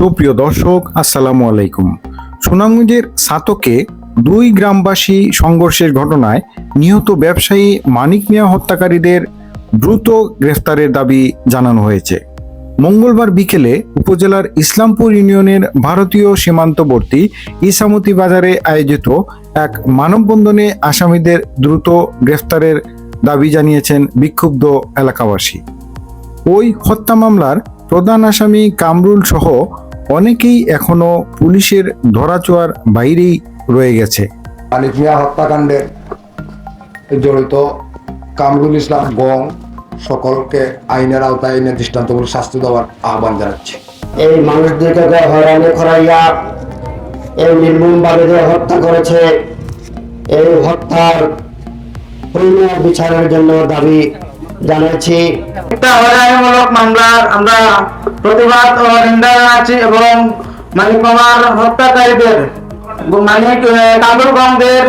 সুপ্রিয় দর্শক, আসসালামু আলাইকুম। সুনামগঞ্জের সাতকে দুই গ্রামবাসী সংঘর্ষের ঘটনায় নিহত ব্যবসায়ী মানিক মিয়া হত্যাকারীদের দ্রুত গ্রেফতারের দাবি জানানো হয়েছে। মঙ্গলবার বিকেলে উপজেলার ইসলামপুর ইউনিয়নের ভারতীয় সীমান্তবর্তী ইসামতি বাজারে আয়োজিত এক মানববন্ধনে আসামিদের দ্রুত গ্রেফতারের দাবি জানিয়েছেন বিক্ষুব্ধ এলাকাবাসী। ওই হত্যা মামলার প্রধান আসামি কামরুল সহ অনেকেই এখনও পুলিশের ধরাছোঁয়ার বাইরেই রয়ে গেছে। মানিক মিয়া হত্যাকাণ্ডে জড়িত কামরুল ইসলাম গং সকলকে আইনের আওতায় এনে দৃষ্টান্তমূলক শাস্তি দেওয়ার আহ্বান জানাচ্ছি। এই মানুষদেরকে হয়রানি করাইয়া এই নির্মমভাবে যে হত্যা করেছে এই হত্যার পূর্ণ বিচারের জন্য দাবি জানাচ্ছি একটা হয়রানিমূলক মামলার আমরা প্রতিবাদ ও নিন্দা জানাচ্ছি এবং মানিক মামার হত্যাকারীদের মানিক কামরুগঞ্জের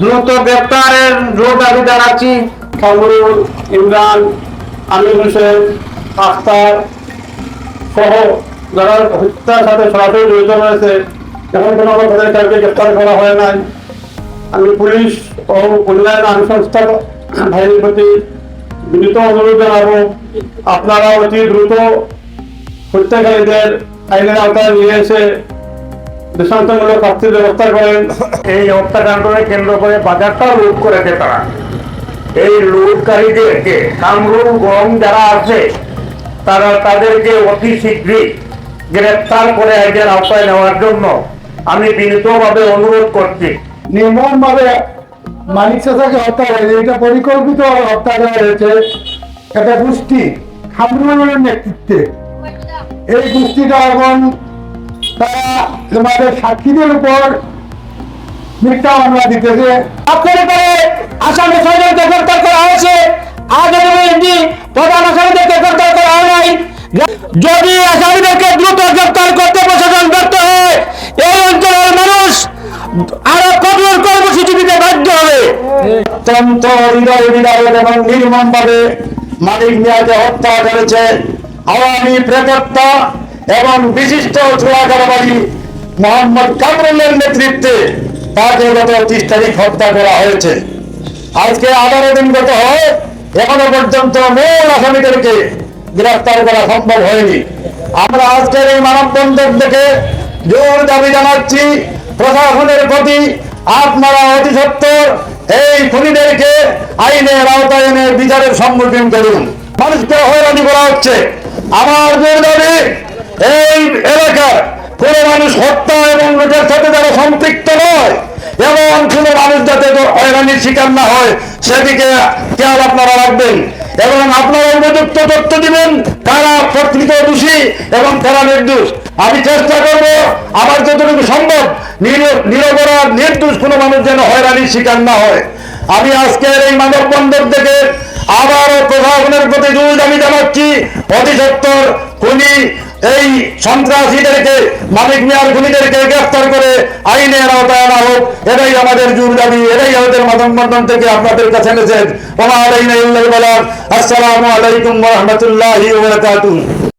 দ্রুত গ্রেপ্তারের জোর দাবি জানাচ্ছি। কামরুল ইমরান আমির হোসেন আখতার সহ যারা হত্যার সাথে সরাসরি জড়িত রয়েছে এখন কোনো তাদের কাউকে গ্রেপ্তার করা হয় নাই। আমি পুলিশ ও অন্যান্য সংস্থা ভাইয়ের প্রতি বিনীত অনুরোধ জানাব আপনারা অতি দ্রুত হত্যাকারীদের আইনের আওতায় নিয়ে এসে দৃষ্টান্তমূলক শাস্তির ব্যবস্থা করেন। এই হত্যাকাণ্ডকে কেন্দ্র করে বাজারটা লুট করেছে তারা। এই লুটকারীদেরকে কামরুল গম যারা আছে তারা তাদেরকে অতি শীঘ্রই গ্রেপ্তার করে আইনের আওতায় নেওয়ার জন্য আমি বিনীতভাবে অনুরোধ করছি। নির্মম ভাবে মানিক চাচাকে হত্যা হয়েছে। এটা পরিকল্পিত হত্যা করা হয়েছে। একটা গোষ্ঠী, খামরুলের নেতৃত্বে। এই গোষ্ঠীটা এখন তারা সাক্ষীদের উপর মিথ্যা মামলা দিতেছে। আপনার পরে আসামি ছয়জনকে গ্রেপ্তার করা হয়েছে। আগামী দিন প্রধান আসামিদেরকে গ্রেপ্তার করা হয় নাই। যদি আসামিদেরকে দ্রুত গ্রেপ্তার করতে প্রশাসন ব্যর্থ হয়, এই অঞ্চলের মানুষ অত্যন্ত হৃদয় বিদারক এবং নির্মম ভাবে মালিক মিয়াকে হত্যা করেছে। আওয়ামী প্রেতত্ব এবং বিশিষ্ট চোরাকারবাদী মোহাম্মদ কামরুলের নেতৃত্বে তাকে গত ত্রিশ তারিখ হত্যা করা হয়েছে। আজকে আঠারো দিন গত হয়, এখনও পর্যন্ত মূল আসামিদেরকে গ্রেফতার করা সম্ভব হয়নি। আমরা আজকের এই মানববন্ধন থেকে জোর দাবি জানাচ্ছি, প্রশাসনের প্রতি আপনারা অতি সত্তর এই খুনিদেরকে আইনের আওতায় এনে বিচারের সম্মুখীন করুন। মানুষকে হয়রানি করা হচ্ছে। আমার জোর দাবি এই এলাকার কোনো মানুষ হত্যা এবং লোকের সাথে যারা সম্পৃক্ত নয়, এবং কোনো মানুষ যাতে হয়রানির শিকার না হয়, সেদিকে খেয়াল আপনারা রাখবেন। এবং আপনারা উপযুক্ত তথ্য দিবেন, তারা প্রকৃত দোষী এবং কারা নির্দোষ। আমি চেষ্টা করব, আমার যতটুকু সম্ভব নির- নিরপরাধ নির্দোষ কোনো মানুষ যেন হয়রানির শিকার না হয়। আমি আজকের এই মানব বন্দর থেকে আবারও প্রশাসনের প্রতি জোর দাবি জানাচ্ছি, অতি সত্তর খুনি এই সন্ত্রাসীদেরকে, মালিক মিয়ার খুনিদেরকে গ্রেফতার করে আইনের আওতায় আনা হোক, এটাই আমাদের জোর দাবি, এটাই আমাদের মানব বন্ধন থেকে আপনাদের কাছে এনেছেন আসসালামু আলাইকুম রাহমাতুল্লাহি